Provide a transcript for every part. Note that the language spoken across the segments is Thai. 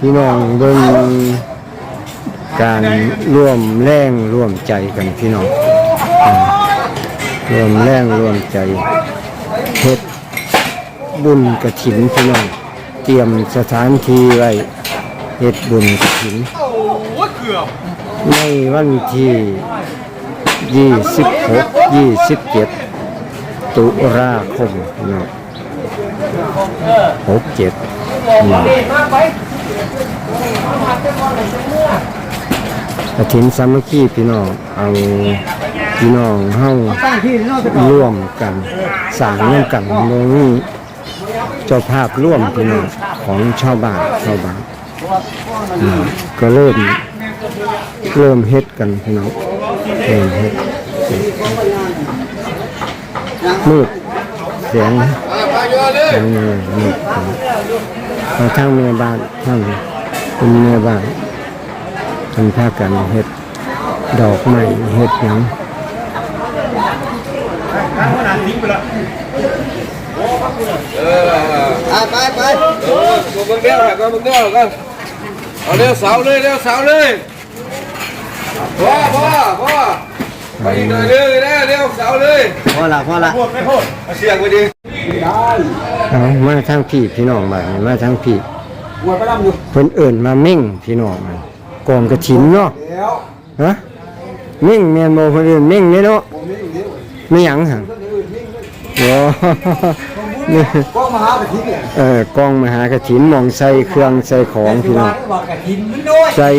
พี่น้องเบิ่งการร่วมแรงร่วมใจกันพี่น้องร่วมแรงร่วมใจเฮ็ดบุญกระถินพี่น้องเตรียมสถานที่ไว้เฮ็ดบุญกระถิน ในวันที่ยี่สิบหกยี่สิบเจ็ดตุลาคมพี่น้อง หกเจ็ดกระถินสามัคคีพี่น้องเอาพี่น้องเฮาร่วมกันสร้างร่วมกันโมนี่เจ้าภาพร่วมพี่น้องของชาวบ้านชาวบ้านก็เริ่มเริ่มเฮ็ดกันพี่น้องเริ่มเฮ็ดมืด เสียงเสียงมืดมืดเอาทั้งแม่บ้านทั้งเป็นแม่บ้านเป็นพากันเฮ็ดดอกไม้เฮ็ดหยังไปไปเออมึงเดียวหน่อยก็มึงเดียวกันเอาเร็วเสาเลยเร็วเสาเลยพ่อพ่อพ่อ ไปอีกหน่อยเร็วเร็วเร็วเสาเลยพอละพอละเอาเสียงไปดิเอามาทางพี่พี่น้องบัดนี้มาทางพี่เพิ่นเอิ้นมาเม่งพี่น้องมันกองกระถินเนาะเดี๋ยวฮะเม่งแม่นบ่เพิ่นเอิ้นเม่งเด้เนาะไม่หยังหั่นโอ้นี่ก็มาหาไปทิ้งเนี่ยเออกองมหากฐินหมองใส่เครื่องใส่ของพี่น้องบอกกระถินมันด้วยใส่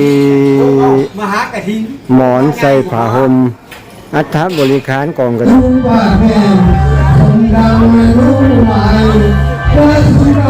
มหากระถินหมอนใส่ผ้าห่ม อัฐบริการกองกระถินว่าแม่คนดังไม่รู้หวเดิน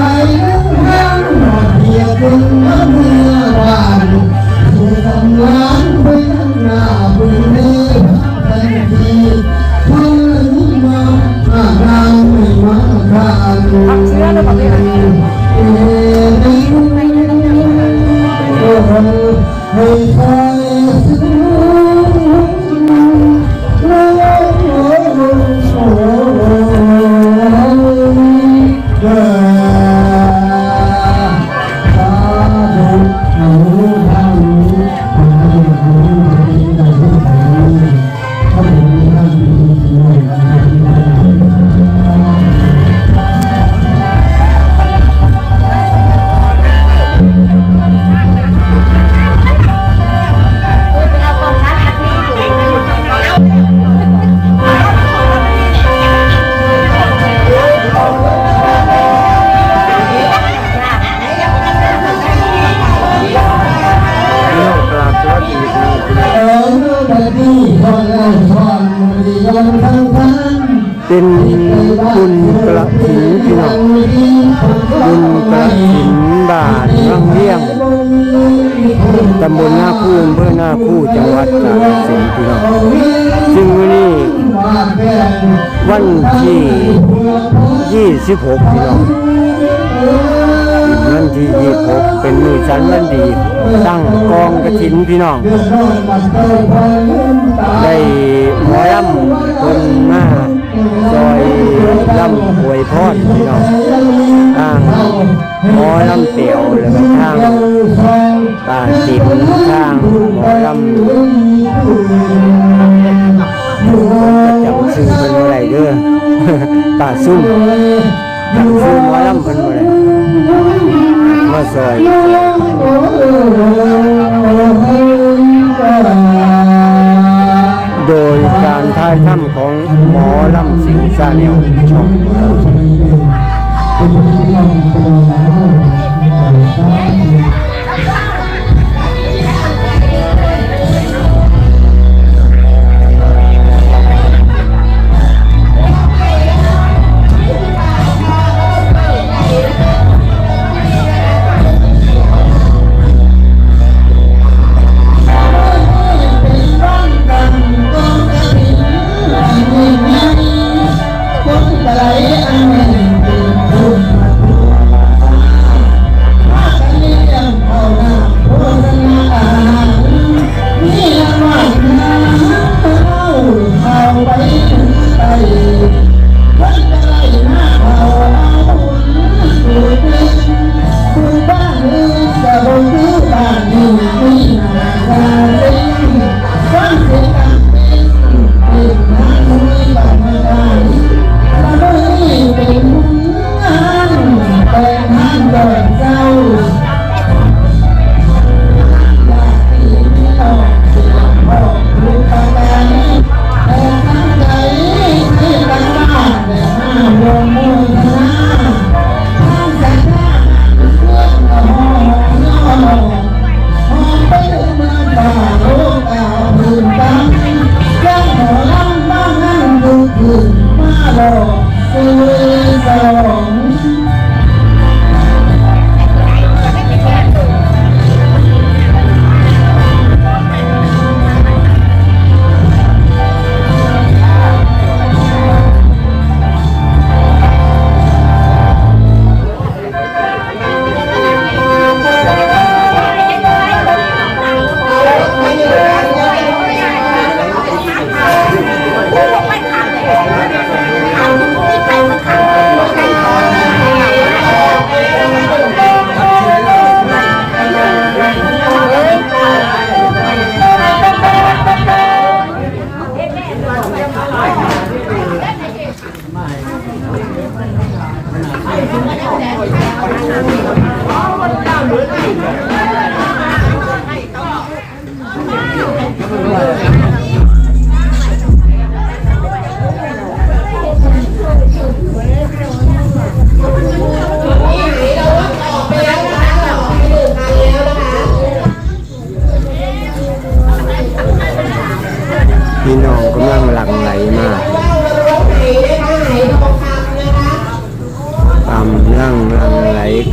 คู่จังหวัดกาฬสินธุ์พี่น้องซึ่งวันนี้วันที่ 26พี่น้อง วันที่26เป็นมือสันวันดีตั้งกองกระถินพี่น้อง ได้หมอลำคนมาซอยลำหวยพอดพี่น้องทางหมอลำเตียวแล้วก็ทางป่าจิมทางหมอลำจำชื่อเป็นอะไรเด้อป่าซุ่มจำชื่อหมอลำเป็นอะไร ซอยโดยการถ่ายทำของหมอลำสิงซาเนียวช่อง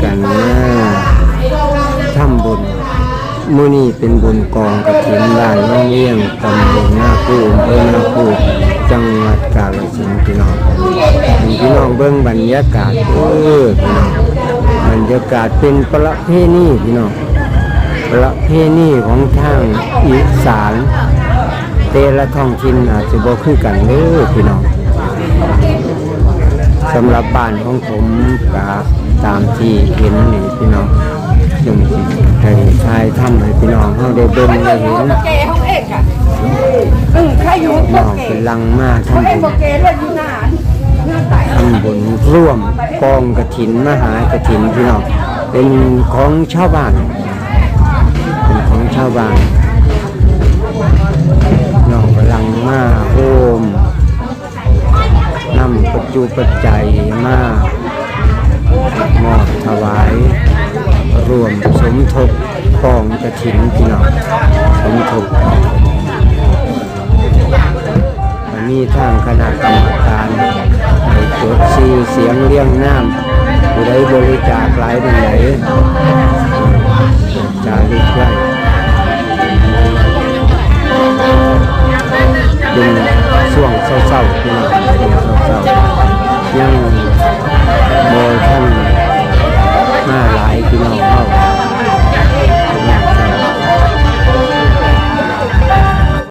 กันมาทำบุญมื้อนี้เป็นบุญกองกฐินบ้านน้องเลี้ยงตำบลหน้าคู่อำเภอหน้าคู่จังหวัดกาฬสินธุ์พี่น้องพี่น้องเบิ่งบรรยากาศเออพี่น้องบรรยากาศเป็นประเพณีพี่น้องประเพณีของทางอีสานแต่ละท้องถิ่นอาจจะบ่คือกันเด้อพี่น้องสำหรับบ้านของผมก็ ตามที่เห็นนี่พี่น้องจึงสิให้ทายทำให้พี่น้องเขาได้เบิ่งได้เห็นเกห้องเอกอะอืมใครอยู่พี่น้องเป็นลังมากทำบุญทำบุญร่วมกองกระถินมหากระถินพี่น้องเป็นของชาวบ้านเป็นของชาวบ้านน้องกำลังมาโฮมนำปัจจุปัจจัย ตั้งคณะกรรมการจดชื่อเสียงเลี้ยงน้ำผู้ใดบริจาคหลายเป็นไหนจาริกไว้